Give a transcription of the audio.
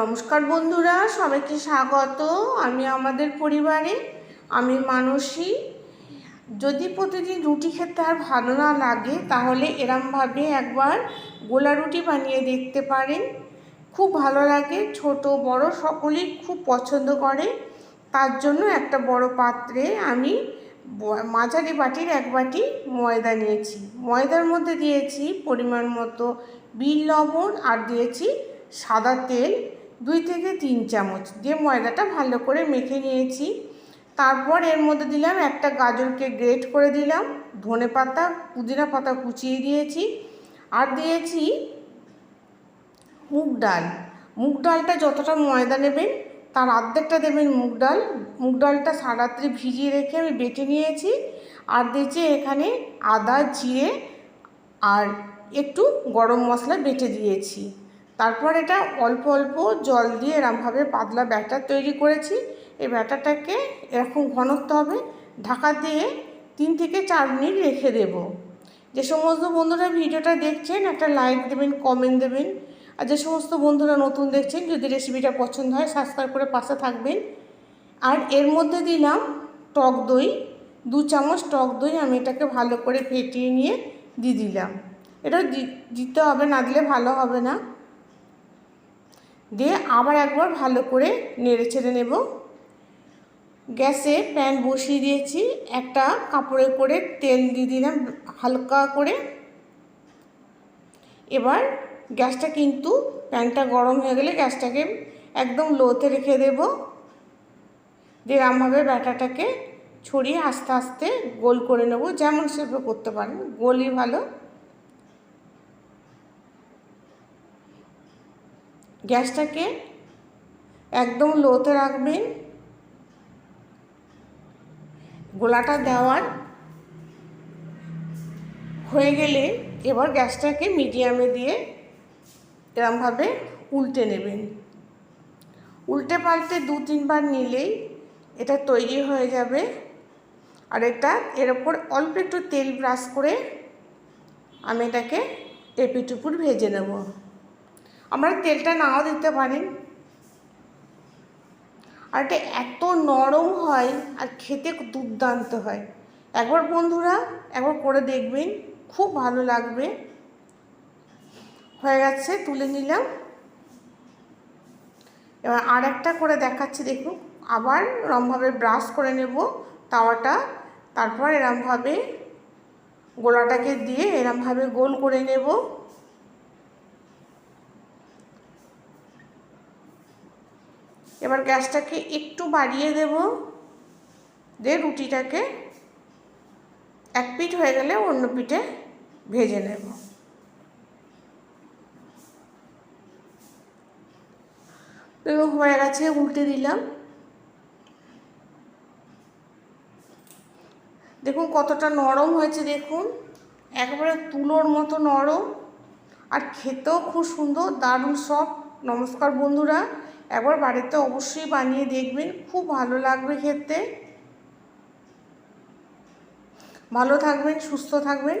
নমস্কার বন্ধুরা, সবাইকে স্বাগত। আমি আমাদের পরিবারে, আমি মানসী। যদি প্রতিদিন রুটি খেতে আর ভালো না লাগে, তাহলে এরমভাবে একবার গোলা রুটি বানিয়ে দেখতে পারেন। খুব ভালো লাগে, ছোট, বড় সকলেই খুব পছন্দ করে। তার জন্য একটা বড় পাত্রে আমি মাঝারি বাটির এক বাটি ময়দা নিয়েছি। ময়দার মধ্যে দিয়েছি পরিমাণ মতো বিল লবণ আর দিয়েছি সাদা তেল। দুই থেকে তিন চামচ দিয়ে ময়দাটা ভালো করে মেখে নিয়েছি। তারপর এর মধ্যে দিলাম একটা গাজরকে গ্রেট করে দিলাম, ধনে পাতা, পুদিনা পাতা কুচিয়ে দিয়েছি আর দিয়েছি মুগ ডাল। মুগ ডালটা যতটা ময়দা নেবেন তার অর্ধেকটা দেবেন মুগ ডাল। মুগ ডালটা সারাত্রি ভিজিয়ে রেখে আমি বেটে নিয়েছি আর দিয়েছি এখানে আদা, জিরে আর একটু গরম মশলা বেটে দিয়েছি। তারপর এটা অল্প অল্প জল দিয়ে এরমভাবে পাতলা ব্যাটার তৈরি করেছি। এই ব্যাটারটাকে এরকম ঘনত্ব হবে, ঢাকা দিয়ে তিন থেকে চার মিনিট রেখে দেব। যে সমস্ত বন্ধুরা ভিডিওটা দেখছেন, একটা লাইক দেবেন কমেন্ট দেবেন। আর যে সমস্ত বন্ধুরা নতুন দেখছেন, যদি রেসিপিটা পছন্দ হয় সাবস্ক্রাইব করে পাশে থাকবেন। আর এর মধ্যে দিলাম টক দই, দু চামচ টক দই আমি এটাকে ভালো করে ফেটিয়ে নিয়ে দিয়ে দিলাম। এটা দিতে হবে, না দিলে ভালো হবে না। দিয়ে আবার একবার ভালো করে নেড়ে ছেড়ে নেব। গ্যাসে প্যান বসিয়ে দিয়েছি। একটা কাপড়ে করে তেল দিয়ে দিলাম হালকা করে। এবার গ্যাসটা কিন্তু প্যানটা গরম হয়ে গেলে গ্যাসটাকে একদম লোতে রেখে দেব। দিয়ে ব্যাটাটাকে ছড়িয়ে আস্তে আস্তে গোল করে নেব। যেমন সেভাবে করতে পারেন, গোলই ভালো। গ্যাসটাকে একদম লোতে রাখবেন। গোলাটা দেওয়ার হয়ে গেলে এবার গ্যাসটাকে মিডিয়ামে দিয়ে এরমভাবে উল্টে নেবেন। উল্টে পাল্টে দু তিনবার নিলেই এটা তৈরি হয়ে যাবে। আর এটা এর ওপর অল্প একটু তেল ব্রাশ করে আমি এটাকে এপিটুপুর ভেজে নেব। আমরা তেলটা নাও দিতে পারেন আর এটা এত নরম হয় আর খেতে দুর্দান্ত হয়। একবার বন্ধুরা, একবার করে দেখবেন, খুব ভালো লাগবে। হয়ে গেছে, তুলে নিলাম। এবার আর একটা করে দেখাচ্ছি, দেখুন। আবার এরমভাবে ব্রাশ করে নেব তাওয়াটা। তারপর এরমভাবে গোলাটাকে দিয়ে এরমভাবে গোল করে নেব। এবার গ্যাসটাকে একটু বাড়িয়ে দেব। দিয়ে রুটিটাকে এক পিঠ হয়ে গেলে অন্য পিঠে ভেজে নেব। হয়ে গেছে, উল্টে দিলাম। দেখুন, কতটা নরম হয়েছে, দেখুন। একবারে তুলোর মতো নরম। আর খেতেও খুব সুন্দর, দারুণ সব নমস্কার, বন্ধুরা। একবার বাড়িতে অবশ্যই বানিয়ে দেখবেন খুব ভালো লাগবে খেতে। ভালো থাকবেন সুস্থ থাকবেন।